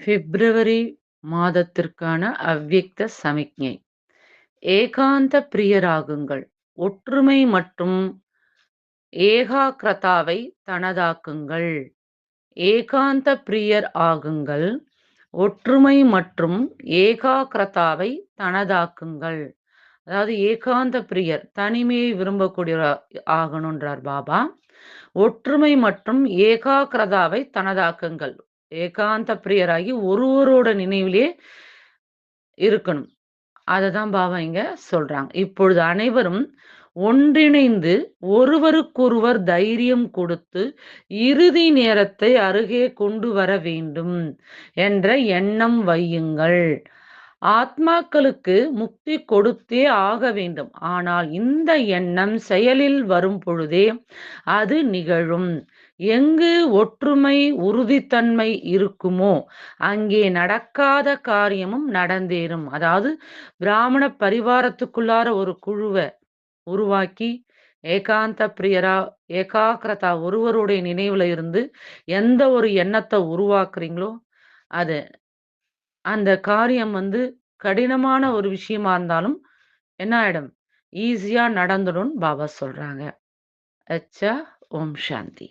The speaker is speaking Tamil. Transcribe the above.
பிப்ரவரி மாதத்திற்கான அவ்யக்த சமிக்ஞை. ஏகாந்த பிரியராகுங்கள். ஒற்றுமை மற்றும் ஏகாக்கிரதாவை தனதாக்குங்கள். ஏகாந்த பிரியர் ஆகுங்கள். ஒற்றுமை மற்றும் ஏகாக்கிரதாவை தனதாக்குங்கள். அதாவது ஏகாந்த பிரியர் தனிமையை விரும்பக்கூடிய ஆகணுன்றார் பாபா. ஒற்றுமை மற்றும் ஏகாக்கிரதாவை தனதாக்குங்கள். ஏகாந்த பிரியராகி ஒருவரோட நினைவிலே இருக்கணும். அதை தான் பாபா இங்க சொல்றாங்க. இப்பொழுது அனைவரும் ஒன்றிணைந்து ஒருவருக்கொருவர் தைரியம் கொடுத்து இறுதி நேரத்தை அருகே கொண்டு வர வேண்டும் என்ற எண்ணம் வையுங்கள். ஆத்மாக்களுக்கு முக்தி கொடுத்தே ஆக வேண்டும். ஆனால் இந்த எண்ணம் செயலில் வரும் பொழுதே அது நிகழும். எங்கு ஒற்றுமை உறுதித்தன்மை இருக்குமோ அங்கே நடக்காத காரியமும் நடந்தேறும். அதாவது பிராமண பரிவாரத்துக்குள்ளார ஒரு குழுவை உருவாக்கி ஏகாந்த பிரியரா ஏகாக்கிரதா ஒருவருடைய நினைவுல இருந்து எந்த ஒரு எண்ணத்தை உருவாக்குறீங்களோ அது அந்த காரியம் வந்து கடினமான ஒரு விஷயமா இருந்தாலும் என்ன ஆயிடும்? ஈஸியா நடந்துடும் பாபா சொல்றாங்க. அச்சா ஓம் சாந்தி.